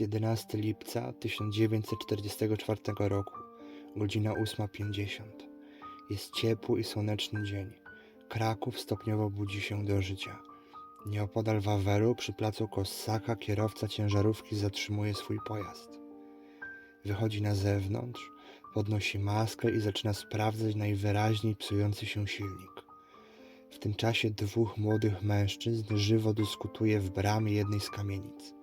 11 lipca 1944 roku, godzina 8.50. Jest ciepły i słoneczny dzień. Kraków stopniowo budzi się do życia. Nieopodal Wawelu przy placu Kossaka kierowca ciężarówki zatrzymuje swój pojazd. Wychodzi na zewnątrz, podnosi maskę i zaczyna sprawdzać najwyraźniej psujący się silnik. W tym czasie dwóch młodych mężczyzn żywo dyskutuje w bramie jednej z kamienic.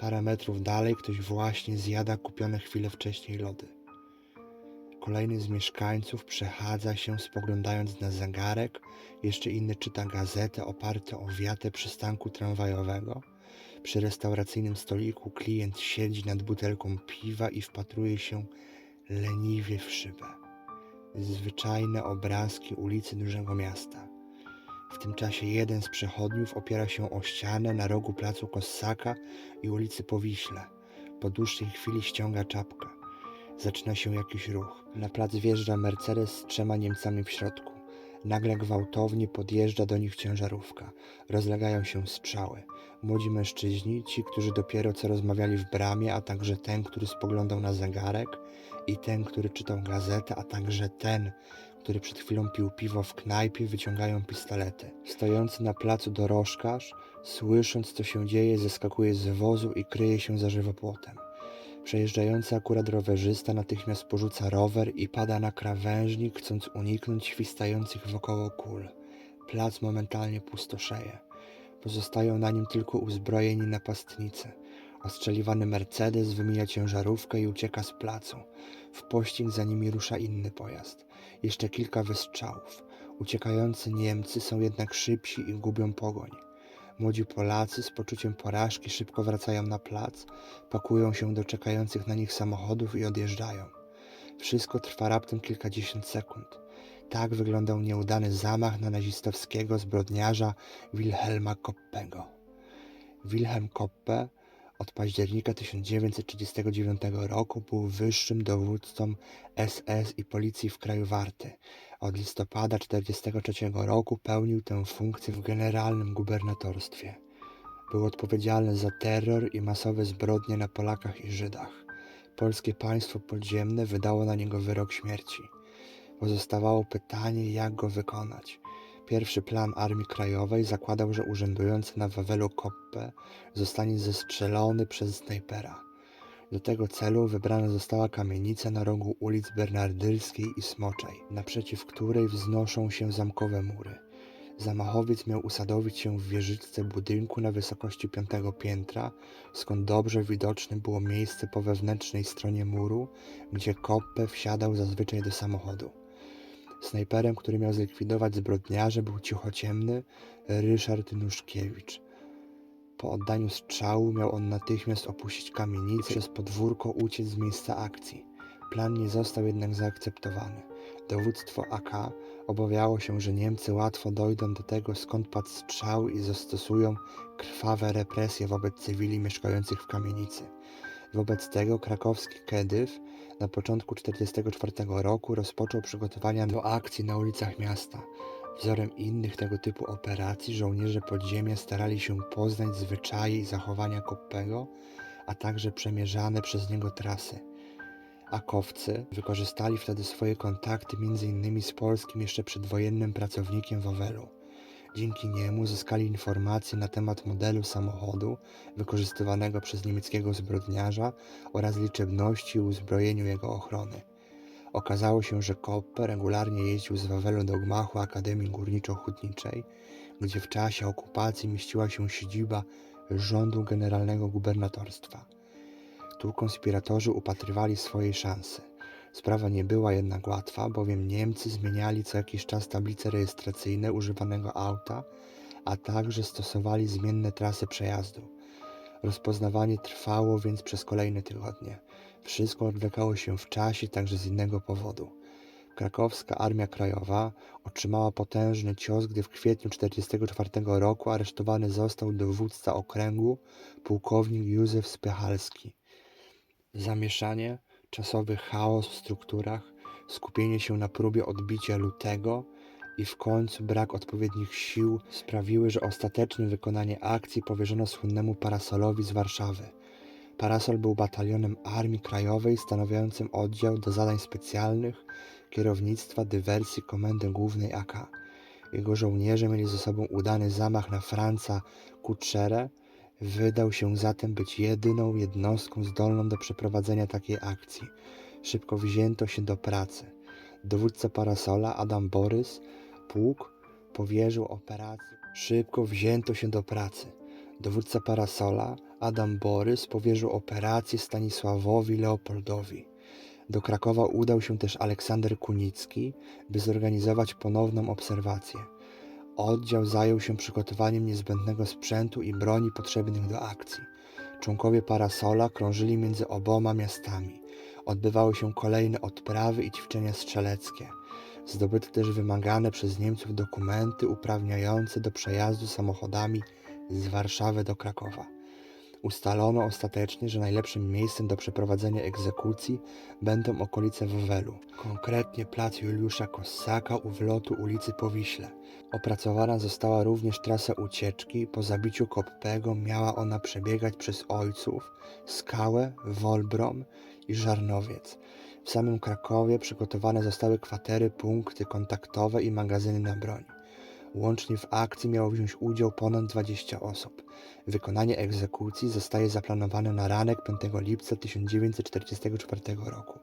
Parę metrów dalej ktoś właśnie zjada kupione chwilę wcześniej lody. Kolejny z mieszkańców przechadza się, spoglądając na zegarek, jeszcze inny czyta gazetę oparty o wiatę przystanku tramwajowego. Przy restauracyjnym stoliku klient siedzi nad butelką piwa i wpatruje się leniwie w szybę. Zwyczajne obrazki ulicy dużego miasta. W tym czasie jeden z przechodniów opiera się o ścianę na rogu placu Kossaka i ulicy Powiśle. Po dłuższej chwili ściąga czapkę. Zaczyna się jakiś ruch. Na plac wjeżdża Mercedes z trzema Niemcami w środku. Nagle gwałtownie podjeżdża do nich ciężarówka. Rozlegają się strzały. Młodzi mężczyźni, ci, którzy dopiero co rozmawiali w bramie, a także ten, który spoglądał na zegarek, i ten, który czytał gazetę, a także ten, który przed chwilą pił piwo w knajpie, wyciągają pistolety. Stojący na placu dorożkarz, słysząc co się dzieje, zeskakuje z wozu i kryje się za żywopłotem. Przejeżdżający akurat rowerzysta natychmiast porzuca rower i pada na krawężnik, chcąc uniknąć świstających wokoło kul. Plac momentalnie pustoszeje. Pozostają na nim tylko uzbrojeni napastnicy. Ostrzeliwany Mercedes wymija ciężarówkę i ucieka z placu. W pościg za nimi rusza inny pojazd. Jeszcze kilka wystrzałów. Uciekający Niemcy są jednak szybsi i gubią pogoń. Młodzi Polacy z poczuciem porażki szybko wracają na plac, pakują się do czekających na nich samochodów i odjeżdżają. Wszystko trwa raptem kilkadziesiąt sekund. Tak wyglądał nieudany zamach na nazistowskiego zbrodniarza Wilhelma Koppego. Wilhelm Koppe od października 1939 roku był wyższym dowódcą SS i policji w kraju Warty. Od listopada 1943 roku pełnił tę funkcję w generalnym gubernatorstwie. Był odpowiedzialny za terror i masowe zbrodnie na Polakach i Żydach. Polskie państwo podziemne wydało na niego wyrok śmierci. Pozostawało pytanie, jak go wykonać. Pierwszy plan Armii Krajowej zakładał, że urzędujący na Wawelu Koppe zostanie zestrzelony przez snajpera. Do tego celu wybrana została kamienica na rogu ulic Bernardylskiej i Smoczej, naprzeciw której wznoszą się zamkowe mury. Zamachowiec miał usadowić się w wieżyczce budynku na wysokości piątego piętra, skąd dobrze widoczne było miejsce po wewnętrznej stronie muru, gdzie Koppe wsiadał zazwyczaj do samochodu. Snajperem, który miał zlikwidować zbrodniarze, był cichociemny Ryszard Nuszkiewicz. Po oddaniu strzału miał on natychmiast opuścić kamienicę i przez podwórko uciec z miejsca akcji. Plan nie został jednak zaakceptowany. Dowództwo AK obawiało się, że Niemcy łatwo dojdą do tego, skąd padł strzał i zastosują krwawe represje wobec cywili mieszkających w kamienicy. Wobec tego krakowski Kedyw na początku 1944 roku rozpoczął przygotowania do akcji na ulicach miasta. Wzorem innych tego typu operacji żołnierze podziemia starali się poznać zwyczaje i zachowania Koppego, a także przemierzane przez niego trasy. Akowcy wykorzystali wtedy swoje kontakty m.in. z polskim jeszcze przedwojennym pracownikiem Wawelu. Dzięki niemu zyskali informacje na temat modelu samochodu wykorzystywanego przez niemieckiego zbrodniarza oraz liczebności i uzbrojeniu jego ochrony. Okazało się, że Koppe regularnie jeździł z Wawelu do gmachu Akademii Górniczo-Hutniczej, gdzie w czasie okupacji mieściła się siedziba rządu generalnego gubernatorstwa. Tu konspiratorzy upatrywali swojej szansy. Sprawa nie była jednak łatwa, bowiem Niemcy zmieniali co jakiś czas tablice rejestracyjne używanego auta, a także stosowali zmienne trasy przejazdu. Rozpoznawanie trwało więc przez kolejne tygodnie. Wszystko odwlekało się w czasie także z innego powodu. Krakowska Armia Krajowa otrzymała potężny cios, gdy w kwietniu 1944 roku aresztowany został dowódca okręgu pułkownik Józef Spychalski. Zamieszanie, czasowy chaos w strukturach, skupienie się na próbie odbicia lutego i w końcu brak odpowiednich sił sprawiły, że ostateczne wykonanie akcji powierzono słynnemu parasolowi z Warszawy. Parasol był batalionem Armii Krajowej stanowiącym oddział do zadań specjalnych kierownictwa dywersji Komendy Głównej AK. Jego żołnierze mieli ze sobą udany zamach na Franca Kutszerę. Wydał się zatem być jedyną jednostką zdolną do przeprowadzenia takiej akcji. Szybko wzięto się do pracy. Dowódca Parasola, Adam Borys, pułk powierzył operację. Szybko wzięto się do pracy. Dowódca Parasola, Adam Borys, powierzył operację Stanisławowi Leopoldowi. Do Krakowa udał się też Aleksander Kunicki, by zorganizować ponowną obserwację. Oddział zajął się przygotowaniem niezbędnego sprzętu i broni potrzebnych do akcji. Członkowie Parasola krążyli między oboma miastami. Odbywały się kolejne odprawy i ćwiczenia strzeleckie. Zdobyto też wymagane przez Niemców dokumenty uprawniające do przejazdu samochodami z Warszawy do Krakowa. Ustalono ostatecznie, że najlepszym miejscem do przeprowadzenia egzekucji będą okolice Wawelu, konkretnie plac Juliusza Kossaka u wlotu ulicy Powiśle. Opracowana została również trasa ucieczki. Po zabiciu Koppego miała ona przebiegać przez Ojców, Skałę, Wolbrom i Żarnowiec. W samym Krakowie przygotowane zostały kwatery, punkty kontaktowe i magazyny na broń. Łącznie w akcji miało wziąć udział ponad 20 osób. Wykonanie egzekucji zostaje zaplanowane na ranek 5 lipca 1944 roku.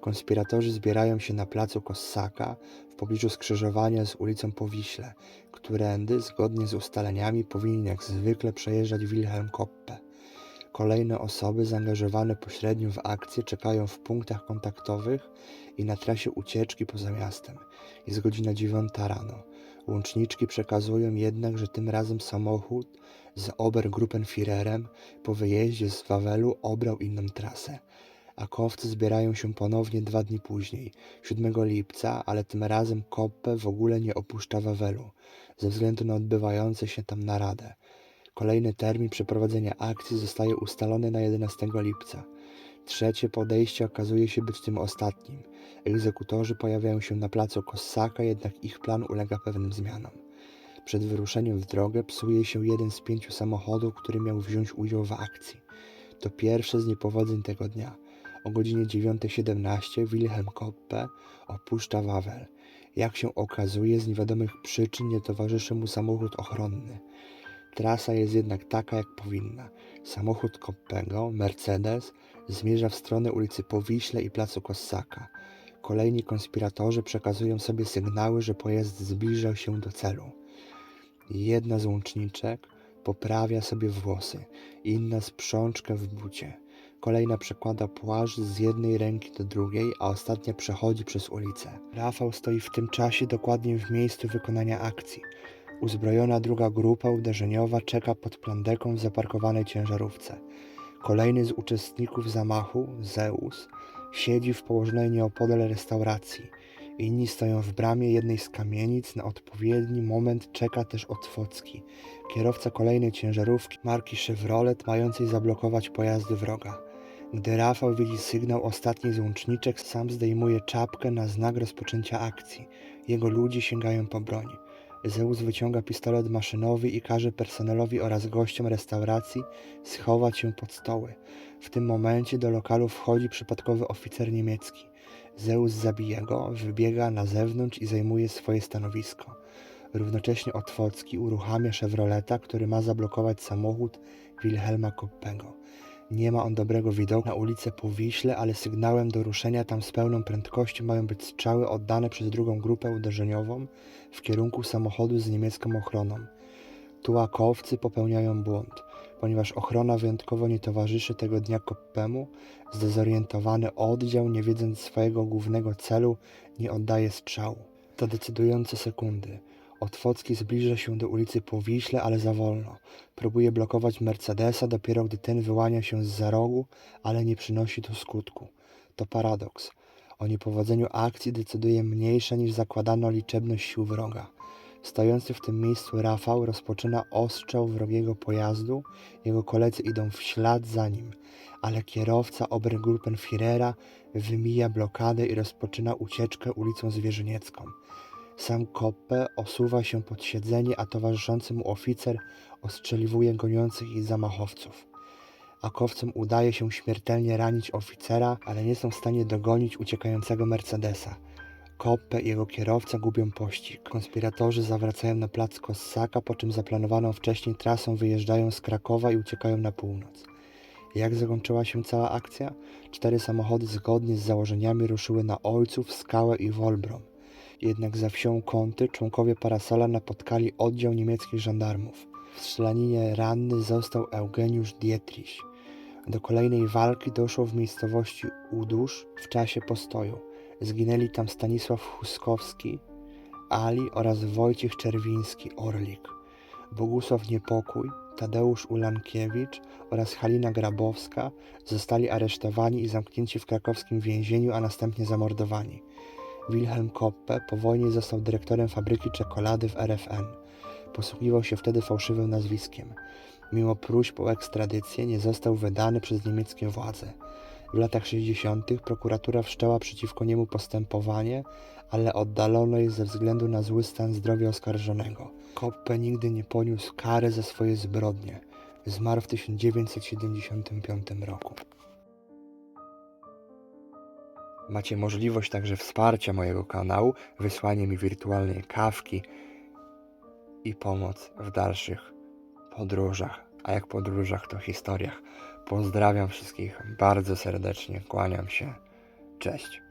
Konspiratorzy zbierają się na placu Kossaka w pobliżu skrzyżowania z ulicą Powiśle, którędy, zgodnie z ustaleniami, powinien jak zwykle przejeżdżać Wilhelm Koppe. Kolejne osoby zaangażowane pośrednio w akcję czekają w punktach kontaktowych i na trasie ucieczki poza miastem. Jest godzina 9 rano. Łączniczki przekazują jednak, że tym razem samochód z Obergruppenführerem po wyjeździe z Wawelu obrał inną trasę. Akowcy zbierają się ponownie dwa dni później, 7 lipca, ale tym razem Koppe w ogóle nie opuszcza Wawelu, ze względu na odbywające się tam naradę. Kolejny termin przeprowadzenia akcji zostaje ustalony na 11 lipca. Trzecie podejście okazuje się być tym ostatnim. Egzekutorzy pojawiają się na placu Kossaka, jednak ich plan ulega pewnym zmianom. Przed wyruszeniem w drogę psuje się jeden z pięciu samochodów, który miał wziąć udział w akcji. To pierwsze z niepowodzeń tego dnia. O godzinie 9.17 Wilhelm Koppe opuszcza Wawel. Jak się okazuje, z niewiadomych przyczyn nie towarzyszy mu samochód ochronny. Trasa jest jednak taka, jak powinna. Samochód Koppego, Mercedes, zmierza w stronę ulicy Powiśle i placu Kossaka. Kolejni konspiratorzy przekazują sobie sygnały, że pojazd zbliża się do celu. Jedna z łączniczek poprawia sobie włosy, inna sprzączkę w bucie. Kolejna przekłada płaszcz z jednej ręki do drugiej, a ostatnia przechodzi przez ulicę. Rafał stoi w tym czasie dokładnie w miejscu wykonania akcji. Uzbrojona druga grupa uderzeniowa czeka pod plandeką w zaparkowanej ciężarówce. Kolejny z uczestników zamachu, Zeus, siedzi w położonej nieopodal restauracji. Inni stoją w bramie jednej z kamienic. Na odpowiedni moment czeka też Otwocki, kierowca kolejnej ciężarówki marki Chevrolet, mającej zablokować pojazdy wroga. Gdy Rafał widzi sygnał ostatniej z łączniczek, sam zdejmuje czapkę na znak rozpoczęcia akcji. Jego ludzie sięgają po broń. Zeus wyciąga pistolet maszynowy i każe personelowi oraz gościom restauracji schować się pod stoły. W tym momencie do lokalu wchodzi przypadkowy oficer niemiecki. Zeus zabija go, wybiega na zewnątrz i zajmuje swoje stanowisko. Równocześnie Otwocki uruchamia Chevroleta, który ma zablokować samochód Wilhelma Koppego. Nie ma on dobrego widoku na ulicę Powiśle, ale sygnałem do ruszenia tam z pełną prędkością mają być strzały oddane przez drugą grupę uderzeniową w kierunku samochodu z niemiecką ochroną. Tułakowcy popełniają błąd, ponieważ ochrona wyjątkowo nie towarzyszy tego dnia Koppemu, zdezorientowany oddział, nie wiedząc swojego głównego celu, nie oddaje strzału. To decydujące sekundy. Otwocki zbliża się do ulicy Powiśle, ale za wolno. Próbuje blokować Mercedesa, dopiero gdy ten wyłania się z za rogu, ale nie przynosi to skutku. To paradoks. O niepowodzeniu akcji decyduje mniejsza niż zakładano liczebność sił wroga. Stojący w tym miejscu Rafał rozpoczyna ostrzał wrogiego pojazdu, jego koledzy idą w ślad za nim, ale kierowca Obergruppenführera wymija blokadę i rozpoczyna ucieczkę ulicą Zwierzyniecką. Sam Koppe osuwa się pod siedzenie, a towarzyszący mu oficer ostrzeliwuje goniących ich zamachowców. Akowcom udaje się śmiertelnie ranić oficera, ale nie są w stanie dogonić uciekającego Mercedesa. Koppe i jego kierowca gubią pościg. Konspiratorzy zawracają na plac Kossaka, po czym zaplanowaną wcześniej trasą wyjeżdżają z Krakowa i uciekają na północ. Jak zakończyła się cała akcja? Cztery samochody zgodnie z założeniami ruszyły na Ojców, Skałę i Wolbrom. Jednak za wsią Kąty członkowie Parasola napotkali oddział niemieckich żandarmów. W strzelaninie ranny został Eugeniusz Dietrich. Do kolejnej walki doszło w miejscowości Udusz w czasie postoju. Zginęli tam Stanisław Huskowski, Ali oraz Wojciech Czerwiński, Orlik, Bogusław Niepokój, Tadeusz Ulankiewicz oraz Halina Grabowska zostali aresztowani i zamknięci w krakowskim więzieniu, a następnie zamordowani. Wilhelm Koppe po wojnie został dyrektorem fabryki czekolady w RFN. Posługiwał się wtedy fałszywym nazwiskiem. Mimo próśb o ekstradycję nie został wydany przez niemieckie władze. W latach 60. prokuratura wszczęła przeciwko niemu postępowanie, ale oddalono je ze względu na zły stan zdrowia oskarżonego. Koppe nigdy nie poniósł kary za swoje zbrodnie. Zmarł w 1975 roku. Macie możliwość także wsparcia mojego kanału, wysłanie mi wirtualnej kawki i pomoc w dalszych podróżach. A jak podróżach, to historiach. Pozdrawiam wszystkich bardzo serdecznie, kłaniam się. Cześć.